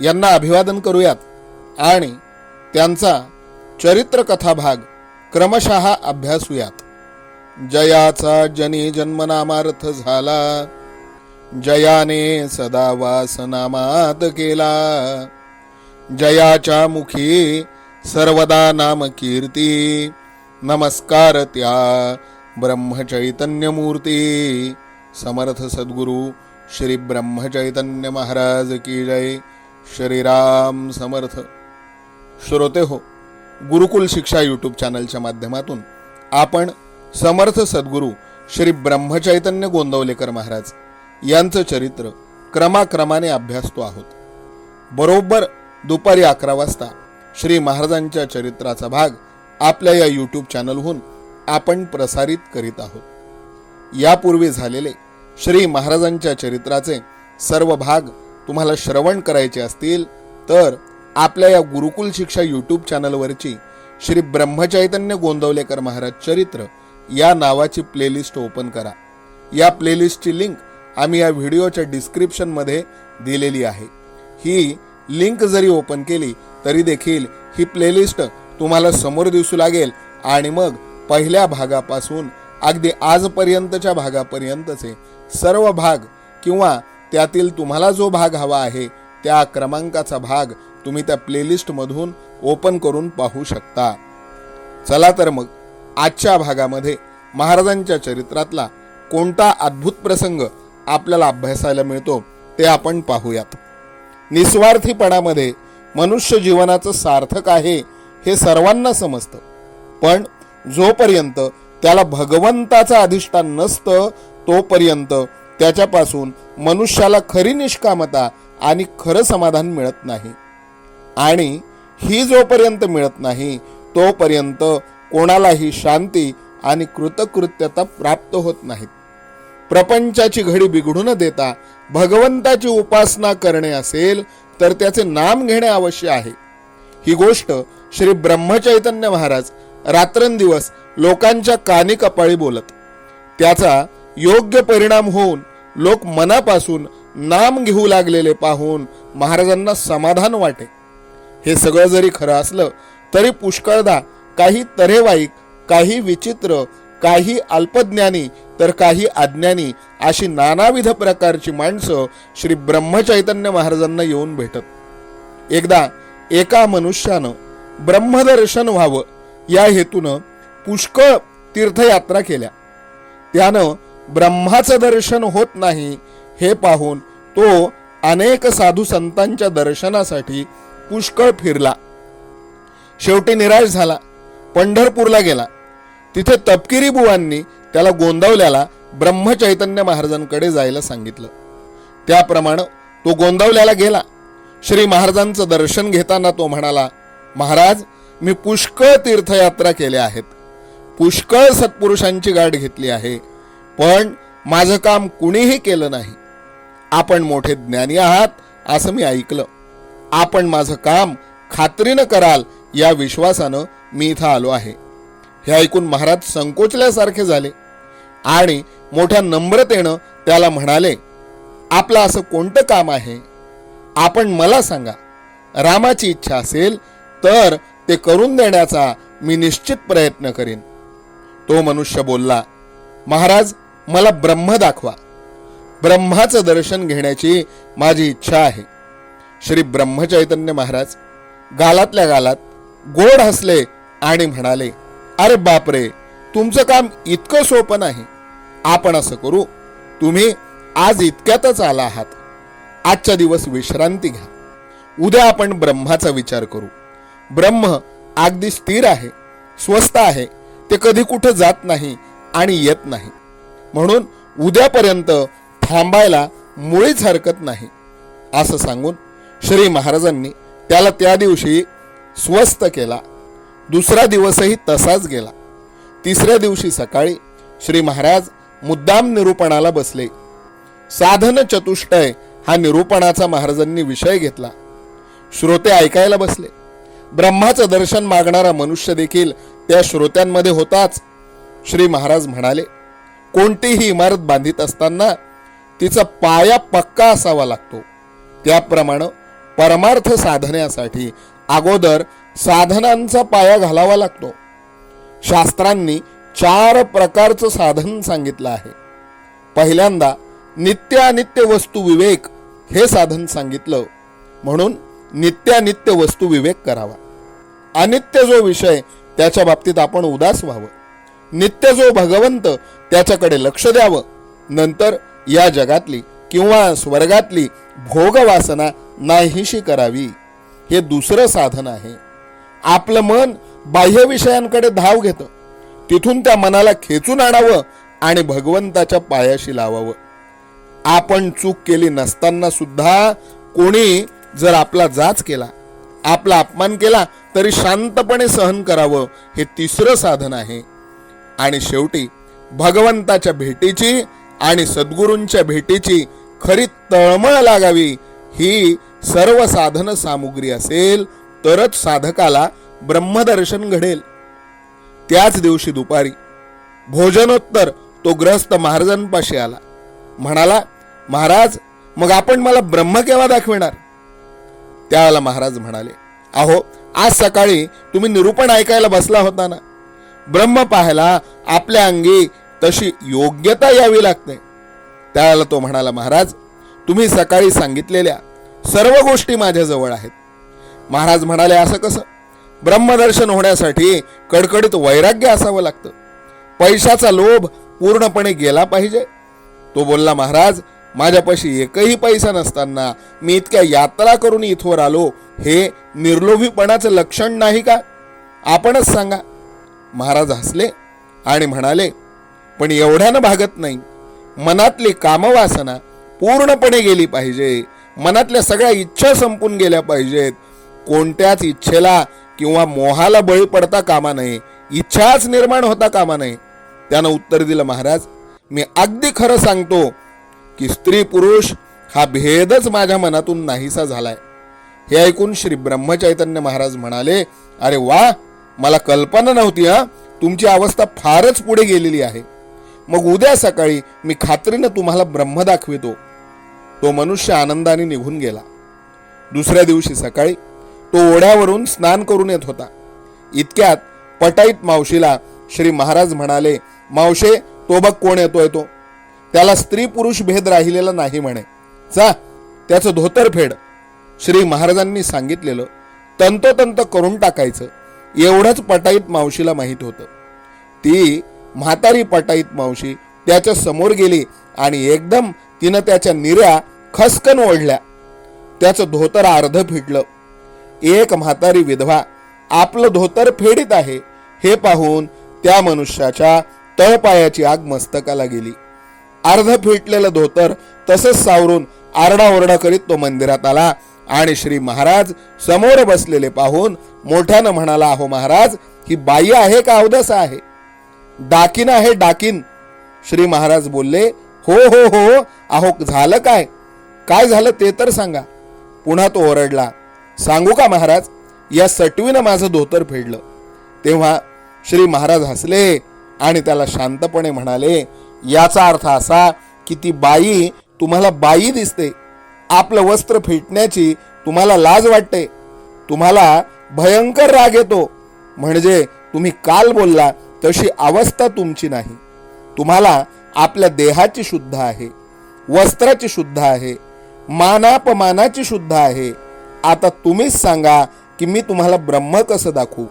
यांना अभिवादन करूयात. आणि त्यांचा चरित्रकथा भाग क्रमशः अभ्यासूयात. जयाचा जनी जन्मनामार्थ झाला. जयाने सदा वासनामात केला. जयाच्या मुखी सर्वदा नाम कीर्ती नमस्कार त्या ब्रह्मचैतन्य मूर्ती समर्थ सद्गुरु श्री ब्रह्मचैतन्य महाराज की जय. श्रीराम समर्थ. श्रोते हो गुरुकुल शिक्षा यूट्यूब चॅनलच्या माध्यमातून आपण समर्थ सद्गुरू श्री ब्रह्मचैतन्य गोंदवलेकर महाराज यांचं चरित्र क्रमाक्रमाने अभ्यासतो आहोत. बरोबर दुपारी अकरा वाजता श्री महाराजांच्या चरित्राचा भाग आपल्या या यूट्यूब चॅनलहून आपण प्रसारित करीत आहोत. यापूर्वी झालेले श्री महाराजांच्या चरित्राचे सर्व भाग तुम्हाला श्रवण करायचे असतील तर आपल्या या गुरुकुल शिक्षा यूट्यूब चॅनलवरची श्री ब्रह्मचैतन्य गोंदवलेकर महाराज चरित्र या नावाची प्लेलिस्ट ओपन करा. या प्लेलिस्टची लिंक आम्ही या व्हिडिओच्या डिस्क्रिप्शनमध्ये दिलेली आहे. ही लिंक जरी ओपन केली तरी देखील ही प्लेलिस्ट तुम्हाला समोर दिसू लागेल आणि मग पहिल्या भागापासून अगदी आजपर्यंतच्या भागापर्यंतचे सर्व भाग किंवा त्यातील तुम्हाला जो भाग हवा आहे त्या क्रमांकाचा भाग तुम्ही त्या प्लेलिस्टमधून ओपन करून पाहू शकता. चला तर मग आजच्या भागामध्ये महाराजांच्या चरित्रातला कोणता अद्भुत प्रसंग आपल्याला अभ्यासायला मिळतो ते आपण पाहूयात. निस्वार्थीपणामध्ये मनुष्य जीवनाचं सार्थक आहे हे सर्वांना समजतं. पण जोपर्यंत त्याला भगवंताचं अधिष्ठान नसतं तोपर्यंत त्याच्यापासून मनुष्याला खरी निष्कामता आणि खरं समाधान मिळत नाही. आणि ही जोपर्यंत मिळत नाही तोपर्यंत कोणालाही शांती आणि कृतकृत्यता प्राप्त होत नाहीत. प्रपंचाची घडी बिघडू न देता भगवंताची उपासना करणे असेल तर त्याचे नाम घेणे आवश्यक आहे. ही गोष्ट श्री ब्रह्मचैतन्य महाराज रात्रंदिवस लोकांच्या कानी कपाळी बोलत. त्याचा योग्य परिणाम होऊन लोक मनापासून नाम घेऊ लागलेले पाहून महाराजांना समाधान वाटे. हे सगळं जरी खरं असलं तरी पुष्कळदा काही तरेवाईक काही विचित्र काही अल्पज्ञानी तर काही अज्ञानी अशी नानाविध प्रकारची माणसं श्री ब्रह्मचैतन्य महाराजांना येऊन भेटत. एकदा एका मनुष्यानं ब्रह्मदर्शन व्हावं या हेतूनं पुष्कळ तीर्थयात्रा केल्या. त्यानं ब्रह्माचं दर्शन होत नाही हे पाहून तो अनेक साधू संतांच्या दर्शनासाठी पुष्कळ फिरला. शेवटी निराश झाला. पंढरपूरला गेला. तिथे तपकिरी बुवांनी त्याला गोंदवल्याला ब्रह्मचैतन्य महाराजांकडे जायला सांगितलं. त्याप्रमाणे तो गोंदवल्याला गेला. श्री महाराजांचं दर्शन घेताना तो म्हणाला महाराज मी पुष्कळ तीर्थयात्रा केल्या आहेत. पुष्कळ सत्पुरुषांची गाठ घेतली आहे. पण माझं काम कुणीही केलं नाही. आपण मोठे ज्ञानी आहात असं मी ऐकलं. आपण माझं काम खात्रीनं कराल या विश्वासानं मी इथं आलो आहे. हे ऐकून महाराज संकोचल्यासारखे झाले. आणि मोठ्या नम्रतेनं त्याला म्हणाले आपलं असं कोणतं काम आहे? आपण मला सांगा. रामाची इच्छा असेल तर ते करून देण्याचा मी निश्चित प्रयत्न करीन. तो मनुष्य बोलला महाराज मला ब्रह्म दाखवा. ब्रह्माचं दर्शन घेण्याची माझी इच्छा आहे. श्री ब्रह्मचैतन्य महाराज गालातल्या गालात गोड हसले आणि म्हणाले अरे बापरे तुमचं काम इतकं सोपं नाही. आपण असं करू तुम्ही आज इतक्यातच आला आहात. आजचा दिवस विश्रांती घ्या. उद्या आपण ब्रह्माचा विचार करू. ब्रह्म अगदी स्थिर आहे स्वस्त आहे ते कधी कुठं जात नाही आणि येत नाही. म्हणून उद्यापर्यंत थांबायला मुळीच हरकत नाही. असं सांगून श्री महाराजांनी त्याला त्या दिवशी स्वस्त केला. दुसरा दिवसही तसाच गेला. तिसऱ्या दिवशी सकाळी श्री महाराज मुद्दाम निरूपणाला बसले. साधन चतुष्टय हा निरूपणाचा महाराजांनी विषय घेतला. श्रोते ऐकायला बसले. ब्रह्माचं दर्शन मागणारा मनुष्य देखील त्या श्रोत्यांमध्ये होताच. श्री महाराज म्हणाले कोणतीही इमारत बांधित असताना तिचा पाया पक्का असावा लागतो. त्याप्रमाणे परमार्थ साधण्यासाठी अगोदर साधनांचा पाया घालावा लागतो. शास्त्रांनी चार प्रकारचं साधन सांगितलं आहे. पहिल्यांदा नित्यानित्य वस्तू विवेक हे साधन सांगितलं. म्हणून नित्यानित्य वस्तू विवेक करावा. अनित्य जो विषय त्याच्या बाबतीत आपण उदास व्हावं. नित्य जो भगवंत त्याच्याकडे लक्ष द्यावं. नंतर या जगातली किंवा स्वर्गातली भोगवासना नाहीशी करावी. हे दुसरं साधन आहे. आपलं मन बाह्य विषयांकडे धाव घेतं. तिथून त्या मनाला खेचून आणावं आणि भगवंताच्या पायाशी लावावं. आपण चूक केली नसताना सुद्धा कोणी जर आपला जाच केला आपला अपमान केला तरी शांतपणे सहन करावं हे तिसरं साधन आहे. आणि शेवटी भगवंताच्या भेटीची आणि सद्गुरूंच्या भेटीची खरी तळमळ लागावी ही सर्व साधन सामुग्री असेल तरच साधकाला ब्रह्मदर्शन घडेल. त्याच दिवशी दुपारी भोजनोत्तर तो ग्रस्त महाराजांपाशी आला. म्हणाला महाराज मग आपण मला ब्रह्म केव्हा दाखविणार? त्यावेळेला महाराज म्हणाले अहो आज सकाळी तुम्ही निरूपण ऐकायला बसला होता ना. ब्रह्म पाहायला आपल्या अंगी तशी योग्यता यावी लागते. त्याला तो म्हणाला महाराज तुम्ही सकाळी सांगितलेल्या सर्व गोष्टी माझ्याजवळ आहेत. महाराज म्हणाले असं कसं? ब्रह्मदर्शन होण्यासाठी कडकडीत वैराग्य असावं लागतं. पैशाचा लोभ पूर्णपणे गेला पाहिजे. तो बोलला महाराज माझ्यापाशी एकही पैसा नसताना मी इतक्या यात्रा करून इथवर आलो हे निर्लोभीपणाचं लक्षण नाही का? आपणच सांगा. महाराज हसले आणि म्हणाले पण एवढ्यानं भागत नाही. मनातली कामवासना पूर्णपणे गेली पाहिजे. मनातल्या सगळ्या इच्छा संपून गेल्या पाहिजेत. कोणत्याच इच्छेला किंवा मोहाला बळी पडता कामा नये. इच्छाच निर्माण होता कामा नये. त्यानं उत्तर दिलं महाराज मी अगदी खरं सांगतो की स्त्री पुरुष हा भेदच माझ्या मनातून नाहीसा झालाय. हे ऐकून श्री ब्रह्मचैतन्य महाराज म्हणाले अरे वा! मला कल्पना नव्हती हा. तुमची अवस्था फारच पुढे गेलेली आहे. मग उद्या सकाळी मी खात्रीनं तुम्हाला ब्रह्म दाखवितो. तो मनुष्य आनंदाने निघून गेला. दुसऱ्या दिवशी सकाळी तो ओढ्यावरून स्नान करून येत होता. इतक्यात पटाईत मावशीला श्री महाराज म्हणाले मावशे तो बघ कोण येतोय तो. त्याला स्त्री पुरुष भेद राहिलेला नाही म्हणे. जा त्याचं धोतर फेड. श्री महाराजांनी सांगितलेलं तंतोतंत करून टाकायचं. एवढंच पटाईत मावशीला माहीत होतं. ती म्हातारी पटाईत मावशी त्याच्यासमोर गेली आणि एकदम तिनं त्याच्या निऱ्या खसकन ओढल्या. त्याचं धोतर अर्ध फिटलं. एक म्हातारी विधवा आपलं धोतर फेडीत आहे हे पाहून त्या मनुष्याच्या तळपायाची आग मस्तकाला गेली. अर्ध फिटलेलं धोतर तसंच सावरून आरडाओरडा करीत तो मंदिरात आला आणि श्री महाराज समोर बसलेले पाहून मोठ्यानं म्हणाला अहो महाराज ही बाई आहे का? अवदस आहे. डाकिन आहे डाकीन. श्री महाराज बोलले हो हो हो अहो झालं काय? काय झालं ते तर सांगा. पुन्हा तो ओरडला सांगू का महाराज या सटवीनं माझं धोतर फेडलं. तेव्हा श्री महाराज हसले आणि त्याला शांतपणे म्हणाले याचा अर्थ असा की ती बाई तुम्हाला बाई दिसते. आपलं वस्त्र फेटण्याची तुम्हाला लाज वाटते. तुम्हाला भयंकर राग येतो. म्हणजे तुम्ही काल बोलला तशी अवस्था तुमची नाही. तुम्हाला आपल्या देहाची शुद्ध आहे वस्त्राची शुद्ध आहे मानापमानाची शुद्ध आहे. आता तुम्हीच सांगा की मी तुम्हाला ब्रह्म कसं दाखवू?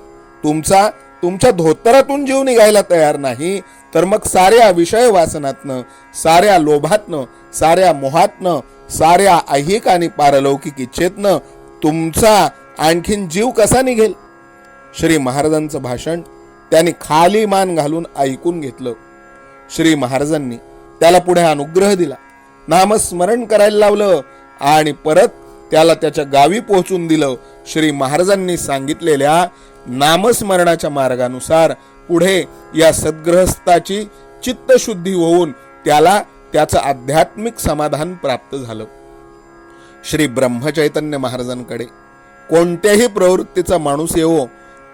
तुमचा तुमच्या धोतरातून जीव निघायला तयार नाही तर मग साऱ्या विषय वासनातनं साऱ्या लोभातनं साऱ्या मोहातनं साऱ्या ऐहिक आणि पारलौकिक इच्छेतनं तुमचा आणखीन जीव कसा निघेल? श्री महाराजांचं भाषण त्यांनी खाली मान घालून ऐकून घेतलं. श्री महाराजांनी त्याला पुढे अनुग्रह दिला. नामस्मरण करायला लावलं आणि परत त्याला त्याच्या गावी पोहोचून दिलं. श्री महाराजांनी सांगितलेल्या नामस्मरणाच्या मार्गानुसार पुढे या सद्ग्रहस्थाची चित्तशुद्धी होऊन त्याला त्याचं आध्यात्मिक समाधान प्राप्त झालं. श्री ब्रह्मचैतन्य महाराजांकडे कोणत्याही प्रवृत्तीचा माणूस येवो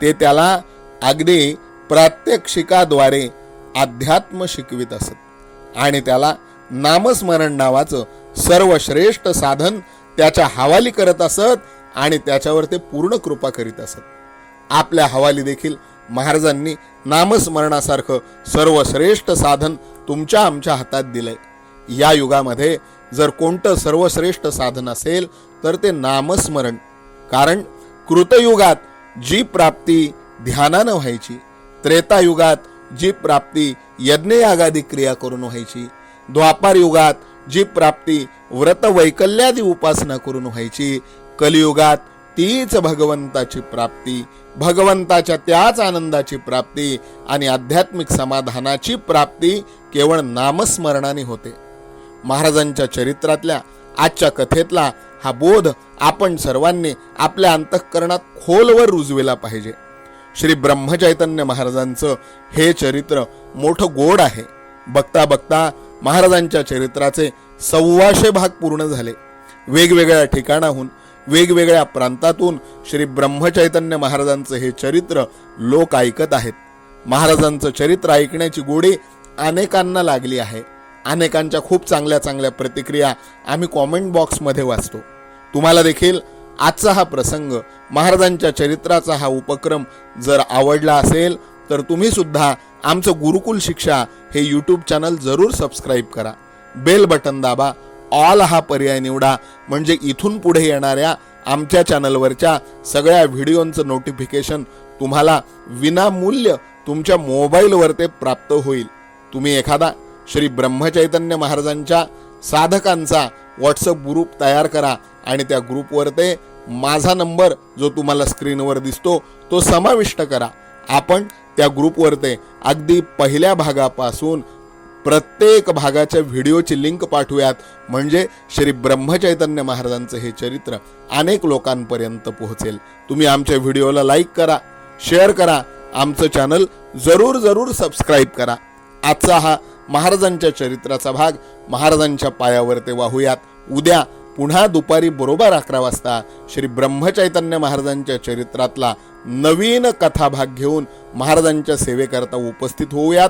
ते त्याला अगदी प्रात्यक्षिकाद्वारे अध्यात्म शिकवित असत आणि त्याला नामस्मरण नावाचं सर्वश्रेष्ठ साधन त्याच्या हवाली करत असत आणि त्याच्यावर ते पूर्ण कृपा करीत असत. आपल्या हवाली देखील महाराजांनी नामस्मरणासारखं सर्वश्रेष्ठ साधन तुमच्या आमच्या हातात दिलंय. या युगामध्ये जर कोणतं सर्वश्रेष्ठ साधन असेल तर ते नामस्मरण. कारण कृतयुगात जी प्राप्ती ध्यानानं व्हायची त्रेतायुगात जी प्राप्ती यज्ञयागादी क्रिया करून व्हायची द्वापार युगात जी प्राप्ती व्रत वैकल्यादी उपासना करून व्हायची कलियुगात तीच भगवंताची प्राप्ती भगवंताच्या त्याच आनंदाची प्राप्ती आणि आध्यात्मिक समाधानाची प्राप्ती केवळ नामस्मरणाने होते. महाराजांच्या चरित्रातल्या आजच्या कथेतला हा बोध आपण सर्वांनी आपल्या अंतःकरणात खोलवर रुजविला पाहिजे. श्री ब्रह्मचैतन्य महाराजांचं हे चरित्र मोठं गोड आहे. बघता बघता महाराजांच्या चरित्राचे सव्वाशे भाग पूर्ण झाले. वेगवेगळ्या ठिकाणाहून वेगवेगळ्या प्रांतातून श्री ब्रह्मचैतन्य महाराजांचं हे चरित्र लोक ऐकत आहेत. महाराजांचं चरित्र ऐकण्याची गोडी अनेकांना लागली आहे. अनेकांच्या खूप चांगल्या चांगल्या प्रतिक्रिया आम्ही कॉमेंट बॉक्समध्ये वाचतो. तुम्हाला देखील आजचा हा प्रसंग महाराजांच्या चरित्राचा हा उपक्रम जर आवडला असेल तर तुम्ही सुद्धा आमचं गुरुकुल शिक्षा हे यूट्यूब चॅनल जरूर सबस्क्राईब करा. बेल बटन दाबा ऑल हा पर्याय निवडा. म्हणजे इथून पुढे येणाऱ्या आमच्या चॅनलवरच्या सगळ्या व्हिडिओंचं नोटिफिकेशन तुम्हाला विनामूल्य तुमच्या मोबाईलवर ते प्राप्त होईल. तुम्ही एखादा श्री ब्रह्मचैतन्य महाराजांच्या साधकांचा व्हॉट्सअप ग्रुप तयार करा आणि त्या ग्रुपवर ते माझा नंबर जो तुम्हाला स्क्रीनवर दिसतो तो समाविष्ट करा. आपण त्या ग्रुपवर ते अगदी पहिल्या भागापासून प्रत्येक भागाच्या व्हिडिओची लिंक पाठवूयात. म्हणजे श्री ब्रह्मचैतन्य महाराजांचं हे चरित्र अनेक लोकांपर्यंत पोहोचेल. तुम्ही आमच्या व्हिडिओला लाईक करा शेअर करा आमचं चॅनल जरूर जरूर सबस्क्राईब करा. आजचा हा महाराजांच्या चरित्राचा भाग. महाराजांच्या पायावर ते वाहूयात. उद्या पुन्हा दुपारी बरोबर अकरा वाजता श्री ब्रह्मचैतन्य महाराजांच्या चरित्रातला नवीन कथाभाग घेऊन महाराजांच्या सेवेकरता उपस्थित होऊयात.